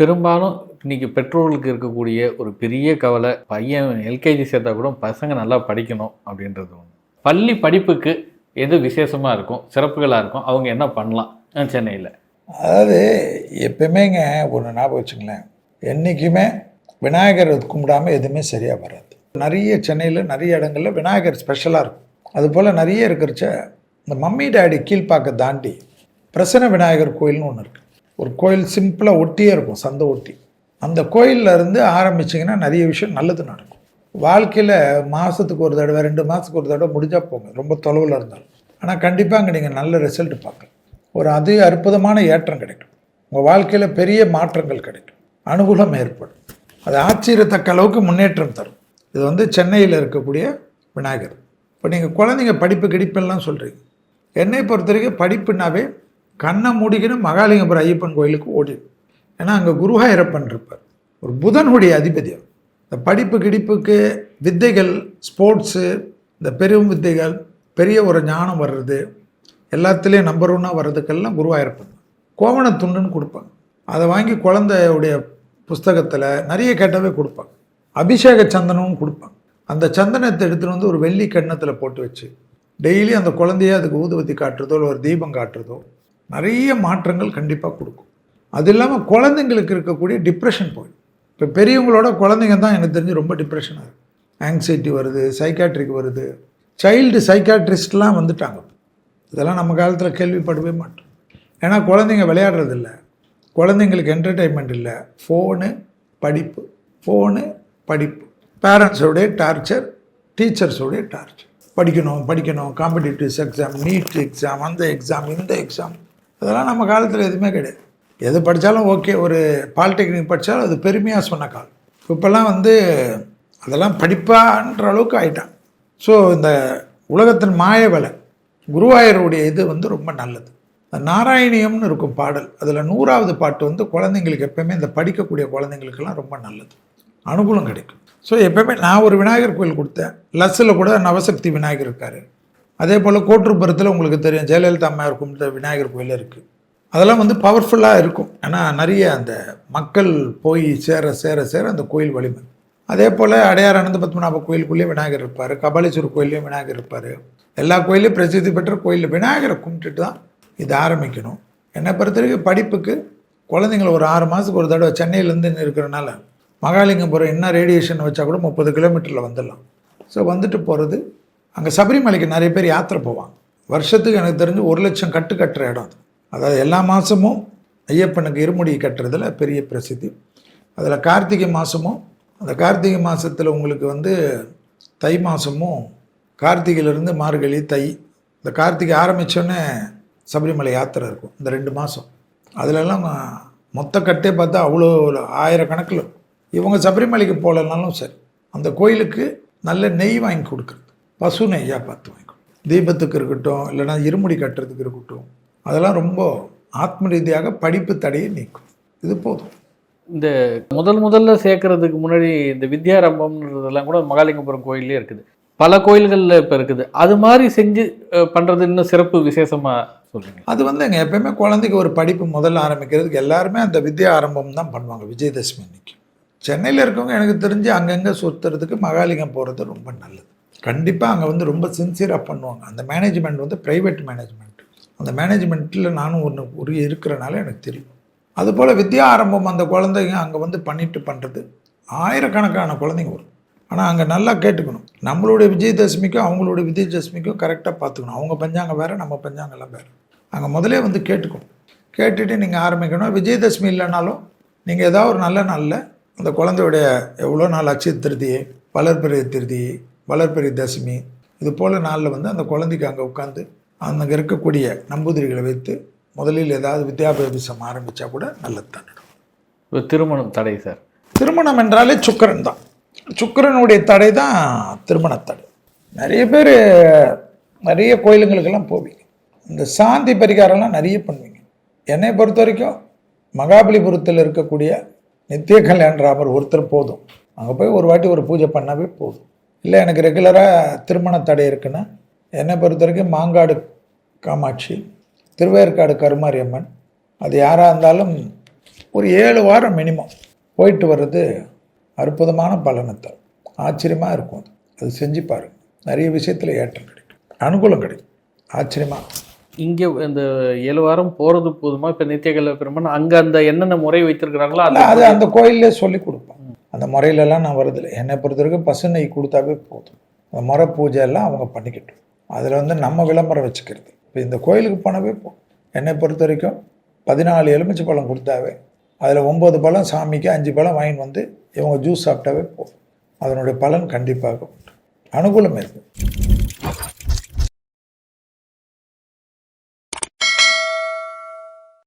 பெரும்பாலும் இன்னைக்கு பெற்றோர்களுக்கு இருக்கக்கூடிய ஒரு பெரிய கவலை பையன் எல்கேஜி சேர்த்தா கூட பசங்க நல்லா படிக்கணும் அப்படின்றது ஒன்று பள்ளி படிப்புக்கு எது விசேஷமாக இருக்கும் சிறப்புகளாக இருக்கும் அவங்க என்ன பண்ணலாம்? சென்னையில். அதாவது எப்பயுமேங்க ஒன்று ஞாபகம் வச்சுங்களேன். என்றைக்குமே விநாயகர் கும்பிடாம எதுவுமே சரியாக வராது. நிறைய சென்னையில் நிறைய இடங்களில் விநாயகர் ஸ்பெஷலாக இருக்கும். அதுபோல் நிறைய இருக்கிறச்ச இந்த மம்மி டேடி கீழ்ப்பாக்க தாண்டி பிரசன்ன விநாயகர் கோயில்னு ஒன்று இருக்குது ஒரு கோயில் சிம்பிளாக ஒட்டியே இருக்கும் சந்தை ஒட்டி. அந்த கோயில்ல இருந்து ஆரம்பிச்சிங்கன்னா நிறைய விஷயம் நல்லது நடக்கும். வாழ்க்கையில் மாதத்துக்கு ஒரு தடவை ரெண்டு மாதத்துக்கு ஒரு தடவை முடிஞ்சால் போங்க. ரொம்ப தொலைவில் இருந்தாலும். ஆனால் கண்டிப்பாக அங்கே நீங்கள் நல்ல ரிசல்ட் பார்க்கலாம். ஒரு அதி அற்புதமான ஏற்றம் கிடைக்கும். உங்கள் வாழ்க்கையில் பெரிய மாற்றங்கள் கிடைக்கும். அனுகூலம் ஏற்படும். அது ஆச்சரியத்தக்க அளவுக்கு முன்னேற்றம் தரும். இது வந்து சென்னையில் இருக்கக்கூடிய விநாயகர். இப்போ நீங்கள் குழந்தைங்க படிப்பு கிடிப்பெல்லாம் சொல்கிறீங்க என்னை பொறுத்த வரைக்கும் படிப்புனாவே கண்ணை மூடிக்கின்னு மகாலிங்கபுரம் ஐயப்பன் கோயிலுக்கு ஓடிடு ஏன்னா அங்கே குருஹாயிரப்பன் இருப்பார். ஒரு புதனுடைய அதிபதி இந்த படிப்பு கிடிப்புக்கு வித்தைகள் ஸ்போர்ட்ஸு இந்த பெரும் வித்தைகள் பெரிய ஒரு ஞானம் வர்றது எல்லாத்துலேயும் நம்பர் ஒன்னாக வர்றதுக்கெல்லாம் குருவாயிருப்பாங்க கோவணத்துண்டுன்னு கொடுப்பாங்க. அதை வாங்கி குழந்தையுடைய புஸ்தகத்தில் நிறைய கேட்டாவே கொடுப்பாங்க. அபிஷேக சந்தனமும் கொடுப்பாங்க. அந்த சந்தனத்தை எடுத்துகிட்டு வந்து ஒரு வெள்ளி கண்ணத்தில் போட்டு வச்சு டெய்லி அந்த குழந்தைய அதுக்கு ஊதுபத்தி காட்டுறதோ இல்லை ஒரு தீபம் காட்டுறதோ நிறைய மாற்றங்கள் கண்டிப்பாக கொடுக்கும். அது இல்லாமல் குழந்தைங்களுக்கு இருக்கக்கூடிய டிப்ரெஷன் போயிடும் இப்போ பெரியவங்களோட குழந்தைங்க தான் எனக்கு தெரிஞ்சு ரொம்ப டிப்ரெஷனாக இருக்கும் ஆங்ஸைட்டி வருது சைக்காட்ரிக் வருது. சைல்டு சைக்காட்ரிஸ்ட்லாம் வந்துட்டாங்க. இதெல்லாம் நம்ம காலத்தில் கேள்விப்படவே மாட்டோம். ஏன்னா குழந்தைங்க விளையாடுறதில்ல குழந்தைங்களுக்கு என்டர்டெயின்மெண்ட் இல்லை. ஃபோனு படிப்பு. ஃபோனு படிப்பு. பேரண்ட்ஸோடைய டார்ச்சர் டீச்சர்ஸோடைய டார்ச்சர் படிக்கணும் படிக்கணும். காம்படிட்டிவ்ஸ் எக்ஸாம் நீட் எக்ஸாம் அந்த எக்ஸாம் இந்த எக்ஸாம் அதெல்லாம் நம்ம காலத்தில் எதுவுமே கிடையாது. எது படித்தாலும் ஓகே ஒரு பாலிடெக்னிக் படித்தாலும் அது பெருமையாக சொன்ன காலம் இப்போல்லாம் வந்து அதெல்லாம் படிப்பான்ற அளவுக்கு ஆயிட்டான். ஸோ இந்த உலகத்தின் மாய வலை குருவாயூருடைய இது வந்து ரொம்ப நல்லது. நாராயணியம்னு இருக்கும் பாடல் அதில் நூறாவது பாட்டு வந்து குழந்தைங்களுக்கு எப்பயுமே இந்த படிக்கக்கூடிய குழந்தைங்களுக்கெல்லாம் ரொம்ப நல்லது. அனுகூலம் கிடைக்கும். ஸோ எப்பயுமே நான் ஒரு விநாயகர் கோயில் கொடுத்தேன். லஸ்ஸில் கூட நவசக்தி விநாயகர் இருக்கார். அதே போல் கோட்டூர்புரத்தில் உங்களுக்கு தெரியும் ஜெயலலிதா அம்மையார் கும்பிட்ட விநாயகர் கோயில் இருக்குது அதெல்லாம் வந்து பவர்ஃபுல்லாக இருக்கும். ஏன்னா நிறைய அந்த மக்கள் போய் சேர சேர சேர அந்த கோயில் வலிமை. அதே போல் அடையார் அனந்த பத்மநாப கோயிலுக்குள்ளேயும் விநாயகர் இருப்பார். கபாலீஸ்வர் கோயிலையும் விநாயகர் இருப்பார். எல்லா கோயிலையும் பிரசித்தி பெற்ற கோயிலில் விநாயகரை கும்பிட்டுட்டு தான் இது ஆரம்பிக்கணும். என்னை பொறுத்த வரைக்கும் படிப்புக்கு குழந்தைங்கள ஒரு ஆறு மாதத்துக்கு ஒரு தடவை சென்னையிலேருந்து இருக்கிறனால மகாலிங்கபுரம் என்ன ரேடியேஷன் வச்சா கூட முப்பது கிலோமீட்டரில் வந்துடலாம். ஸோ வந்துட்டு போகிறது அங்கே சபரிமலைக்கு நிறைய பேர் யாத்திரை போவாங்க. வருஷத்துக்கு எனக்கு தெரிஞ்சு ஒரு லட்சம் கட்டு கட்டுற இடம் அது. அதாவது எல்லா மாதமும் ஐயப்பனுக்கு இருமுடி கட்டுறதுல பெரிய பிரசித்தி. அதில் கார்த்திகை மாதமும் அந்த கார்த்திகை மாதத்தில் உங்களுக்கு வந்து தை மாதமும் கார்த்திகையிலேருந்து மார்கழி தை. இந்த கார்த்திகை ஆரம்பித்தோடனே சபரிமலை யாத்திரை இருக்கும் இந்த ரெண்டு மாதம் அதிலெல்லாம் மொத்த கட்டே பார்த்தா அவ்வளோ ஆயிரக்கணக்கில். இவங்க சபரிமலைக்கு போகலனாலும் சரி அந்த கோயிலுக்கு நல்ல நெய் வாங்கி கொடுக்குறது. பசு நெய்யாக பார்த்து வாங்கி கொடுக்குறது. தீபத்துக்கு இருக்கட்டும் இல்லைன்னா இருமுடி கட்டுறதுக்கு இருக்கட்டும் அதெல்லாம் ரொம்ப ஆத்ம ரீதியாக படிப்பு தடையை நீக்கும். இது போதும். இந்த முதல் முதல்ல சேர்க்கறதுக்கு முன்னாடி இந்த வித்யாரம்பம்ன்றதெல்லாம் கூட மகாலிங்கபுரம் கோயிலே இருக்குது. பல கோயில்களில் இப்போ இருக்குது. அது மாதிரி செஞ்சு அஹ், பண்றது இன்னும் சிறப்பு விசேஷமா சொல்றீங்க அது வந்து எங்கள் எப்பயுமே குழந்தைக்கு ஒரு படிப்பு முதல்ல ஆரம்பிக்கிறதுக்கு எல்லாருமே அந்த வித்யா ஆரம்பம் தான் பண்ணுவாங்க விஜயதசமி அன்னைக்கு. சென்னையில் இருக்கவங்க எனக்கு தெரிஞ்சு அங்கங்கே சுற்றுறதுக்கு மகாலிங்கம் போகிறது ரொம்ப நல்லது. கண்டிப்பாக அங்கே வந்து ரொம்ப சின்சியராக பண்ணுவாங்க. அந்த மேனேஜ்மெண்ட் வந்து ப்ரைவேட் மேனேஜ்மெண்ட் அந்த மேனேஜ்மெண்ட்டில் நானும் ஒன்று ஒரு இருக்கிறனால எனக்கு தெரியும். அதுபோல் வித்யா ஆரம்பம் அந்த குழந்தைங்க அங்கே வந்து பண்ணிட்டு பண்ணுறது ஆயிரக்கணக்கான குழந்தைங்க வரும். ஆனால் அங்கே நல்லா கேட்டுக்கணும். நம்மளுடைய விஜயதசமிக்கும் அவங்களுடைய விஜயதசமிக்கும் கரெக்டாக பார்த்துக்கணும் அவங்க பஞ்சாங்க வேறு நம்ம பஞ்சாங்கெல்லாம் வேறு. அங்கே முதலே வந்து கேட்டுக்கணும். கேட்டுட்டு நீங்கள் ஆரம்பிக்கணும். விஜயதசமி இல்லைனாலும் நீங்கள் ஏதாவது ஒரு நல்ல நாளில் அந்த குழந்தையுடைய எவ்வளோ நாள் அச்சு திருதியை வளர்பிறை திருதியை வளர்பிறை தசமி இது போல் நாளில் வந்து அந்த குழந்தைக்கு அங்கே உட்காந்து அங்கே இருக்கக்கூடிய நம்பூதிரிகளை வைத்து முதலில் ஏதாவது வித்யாபியாசம் ஆரம்பித்தா கூட நல்லது தான். இப்போ திருமணம் தடை சார். திருமணம் என்றாலே சுக்கிரன் தான். சுக்கிரனுடைய தடை தான் திருமண தடை. நிறைய பேர் நிறைய கோயிலுங்களுக்கெல்லாம் போவீங்க. இந்த சாந்தி பரிகாரம்லாம் நிறைய பண்ணுவீங்க. என்னை பொறுத்த வரைக்கும் மகாபலிபுரத்தில் இருக்கக்கூடிய நித்திய கல்யாணராமர் ஒருத்தர் போதும். அங்கே போய் ஒரு வாட்டி ஒரு பூஜை பண்ணாவே போதும். இல்லை எனக்கு ரெகுலராக திருமண தடை இருக்குன்னா என்னை பொறுத்த வரைக்கும் மாங்காடு காமாட்சி திருவேற்காடு கருமாரியம்மன் அது யாராக இருந்தாலும் ஒரு ஏழு வாரம் மினிமம் போயிட்டு வர்றது அற்புதமான பலனை தரும் ஆச்சரியமாக இருக்கும் அது. அது செஞ்சு பாருங்க. நிறைய விஷயத்தில் ஏற்றம் கிடைக்கும். அனுகூலம் கிடைக்கும். ஆச்சரியமாக இங்கே இந்த ஏழு வாரம் போகிறது போதுமா? இப்போ நித்தியகல்ல பெருமான் அங்கே அந்த என்னென்ன முறை வைத்திருக்கிறாங்களோ அது அந்த கோயிலே சொல்லி கொடுப்பேன் அந்த முறையிலலாம் நான் வரதில்லை என்னை பொறுத்த வரைக்கும் பசு நெய் கொடுத்தாவே போதும். அந்த முறை பூஜை எல்லாம் அவங்க பண்ணிக்கிட்டோம் அதில் வந்து நம்ம விளம்பரம் வச்சுக்கிறது. இப்போ இந்த கோயிலுக்கு போனவே போதும் என்னை பொறுத்த வரைக்கும் பதினாலு எலுமிச்சை பழம் கொடுத்தாவே அதில் ஒம்பது பழம் சாமிக்கு அஞ்சு பழம் வாங்கிட்டு வந்து இவங்க ஜூஸ் சாப்பிட்டாவே போதும். அதனுடைய பலன் கண்டிப்பாக உண்டு. அனுகூலம் இருக்குது